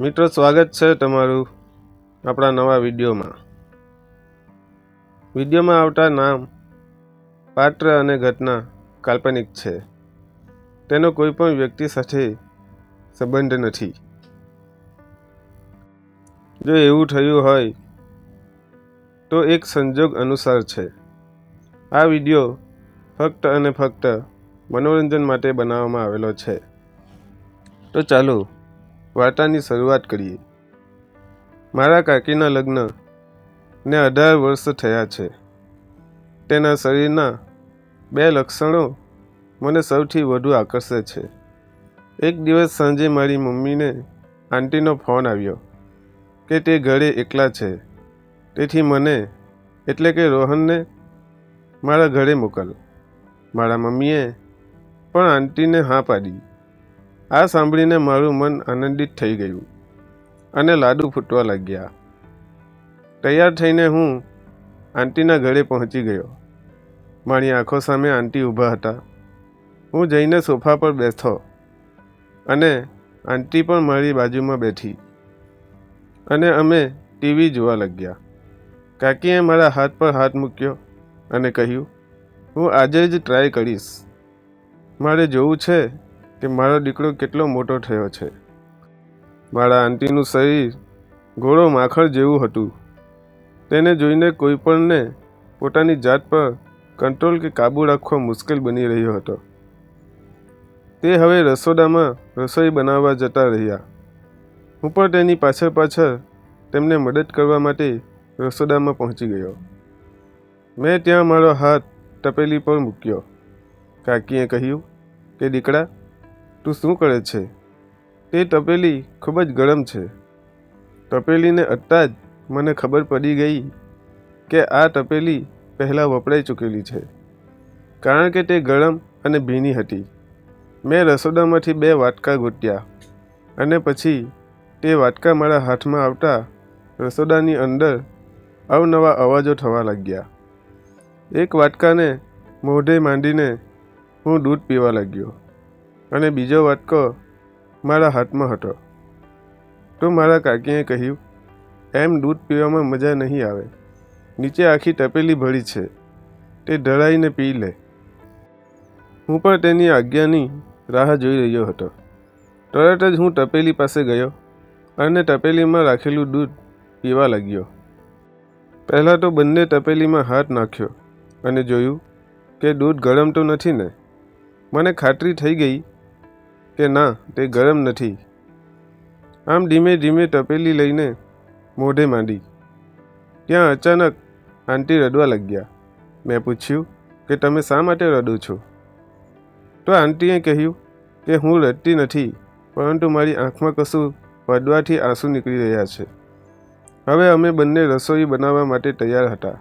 મિત્રો, સ્વાગત છે તમારું આપણા નવા વિડીયોમાં. વિડીયોમાં આવતા નામ, પાત્ર અને ઘટના કાલ્પનિક છે. તેનો કોઈ પણ વ્યક્તિ સાથે સંબંધ નથી. જો એવું થયું હોય, તો એક સંજોગ અનુસાર છે. આ વીડિયો ફક્ત અને ફક્ત મનોરંજન માટે બનાવવામાં આવેલો છે. તો ચાલો વાર્તાની શરૂઆત કરીએ. મારા કાકીના લગ્ન ને અઢાર વર્ષ થયા છે. તેના શરીરના બે લક્ષણો મને સૌથી વધુ આકર્ષે છે. એક દિવસ સાંજે મારી મમ્મીને આંટીનો ફોન આવ્યો કે તે ઘરે એકલા છે. તેથી મને એટલે કે રોહનને મારા ઘરે મોકલ. મારા મમ્મીએ પણ આંટીને હા પાડી. આ સાંભળીને મારું મન આનંદિત થઈ ગયું અને લાડુ ફૂટવા લાગ્યા. તૈયાર થઈને હું આંટીના ઘરે પહોંચી ગયો. મારી આંખો સામે આંટી ઊભા હતા. હું જઈને સોફા પર બેઠો અને આંટી પણ મારી બાજુમાં બેઠી અને અમે ટીવી જોવા લાગ્યા. કાકીએ મારા હાથ પર હાથ મૂક્યો અને કહ્યું, હું આજે જ ટ્રાય કરીશ. મારે જોવું છે કે મારો દીકરો કેટલો મોટો થયો છે. મારા આંટીનું શરીર ઘોડો માખણ જેવું હતું. તેને જોઈને કોઈપણને પોતાની જાત પર કંટ્રોલ કે કાબૂ રાખવો મુશ્કેલ બની રહ્યો હતો. તે હવે રસોડામાં રસોઈ બનાવવા જતા રહ્યા. હું પણ તેની પાછળ પાછળ તેમને મદદ કરવા માટે રસોડામાં પહોંચી ગયો. મેં ત્યાં મારો હાથ તપેલી પર મૂક્યો. કાકીએ કહ્યું કે, દીકરા તું શું કરે છે? તે તપેલી ખૂબ જ ગરમ છે. તપેલીને અટતા જ મને ખબર પડી ગઈ કે આ તપેલી પહેલાં વપરાઈ ચૂકેલી છે. કારણ કે તે ગરમ અને ભીની હતી. મેં રસોડામાંથી બે વાટકા ગોટ્યા અને પછી તે વાટકા મારા હાથમાં આવતા રસોડાની અંદર અવનવા અવાજો થવા લાગ્યા. એક વાટકાને મોઢે માંડીને હું દૂધ પીવા લાગ્યો. અને બીજો વાટકો મારા હાથમાં હતો. તો મારા કાકીએ કહ્યું, એમ દૂધ પીવામાં મજા નહીં આવે. નીચે આખી તપેલી ભળી છે. તે ઢળાઈને પી લે. હું પણ તેની આજ્ઞાની રાહ જોઈ રહ્યો હતો. તરત જ હું તપેલી પાસે ગયો અને તપેલીમાં રાખેલું દૂધ પીવા લાગ્યો. પહેલાં તો બંને તપેલીમાં હાથ નાખ્યો અને જોયું કે દૂધ ગરમ તો નથી ને. મને ખાતરી થઈ ગઈ કે ના, તે ગરમ નથી. આમ ધીમે ધીમે તપેલી લઈને મોઢે માંડી. ત્યાં અચાનક આંટી રડવા લાગ્યા. મેં પૂછ્યું કે તમે શા માટે રડો છો? તો આંટીએ કહ્યું કે હું રડતી નથી, પરંતુ મારી આંખમાં કશું પડવાથી આંસુ નીકળી રહ્યા છે. હવે અમે બંને રસોઈ બનાવવા માટે તૈયાર હતા,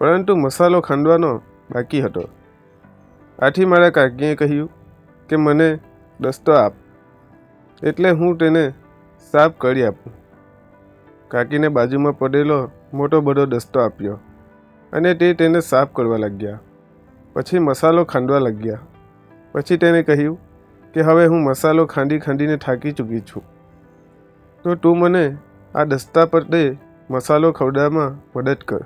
પરંતુ મસાલો ખાંડવાનો બાકી હતો. આથી મારા કાકીએ કહ્યું કે મને દસ્તો આપ. એટલે હું તેને સાફ કરી આપું. કાકીને બાજુમાં પડેલો મોટો બધો દસ્તો આપ્યો અને તે તેને સાફ કરવા લાગ્યા. પછી મસાલો ખાંડવા લાગ્યા. પછી તેને કહ્યું કે હવે હું મસાલો ખાંડી ખાંડીને થાકી ચૂકી છું. તો તું મને આ દસ્તા પર તે મસાલો ખવડાવવામાં મદદ કર.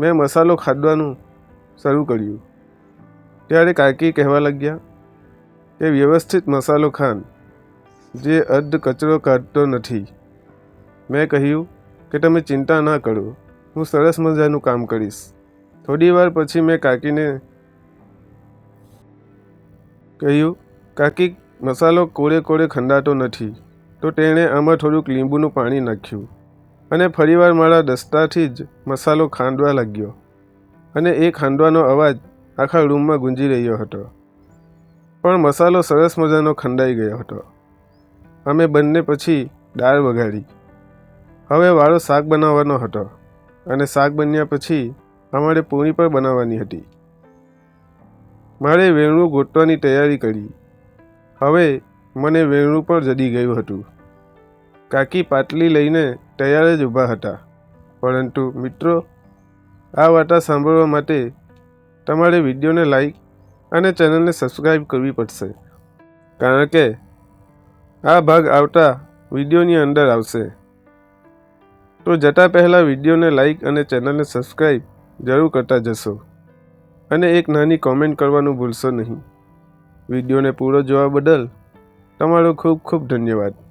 મેં મસાલો ખાંડવાનું શરૂ કર્યું. ત્યારે કાકી કહેવા લાગ્યા કે વ્યવસ્થિત મસાલો ખાંડ જે અર્ધ કચરો કાઢતો નથી. મેં કહ્યું કે તમે ચિંતા ના કરો, હું સરસ મજાનું કામ કરીશ. થોડી વાર પછી મેં કાકીને કહ્યું, કાકી, મસાલો કોળે કોળે ખંડાતો નથી. તો તેણે આમાં થોડુંક લીંબુનું પાણી નાખ્યું અને ફરીવાર મારા દસ્તાથી જ મસાલો ખાંડવા લાગ્યો અને એ ખાંડવાનો અવાજ આખા રૂમમાં ગુંજી રહ્યો હતો. પણ મસાલો સરસ મજાનો ખંડાઈ ગયો હતો. અમે બંને પછી દાળ વગાડી હવે વાળો શાક બનાવવાનો હતો અને શાક બન્યા પછી અમારે પૂરી પણ બનાવવાની હતી. મારે વેણું ગોતવાની તૈયારી કરી. હવે મને વેણું પણ જડી ગયું હતું. કાકી પાટલી લઈને તૈયાર જ ઊભા હતા. પરંતુ મિત્રો, આ વાર્તા સાંભળવા માટે તમારે વિડીયોને લાઈક અને ચેનલને સબસ્ક્રાઈબ કરવી પડશે. કારણ કે આ ભાગ આવતા વિડીયોની અંદર આવશે. તો જતા પહેલાં વિડીયોને લાઈક અને ચેનલને સબસ્ક્રાઈબ જરૂર કરતા જશો. અને એક નાની કોમેન્ટ કરવાનું ભૂલશો નહીં. વિડીયોને પૂરો જોવા બદલ તમારો ખૂબ ખૂબ ધન્યવાદ.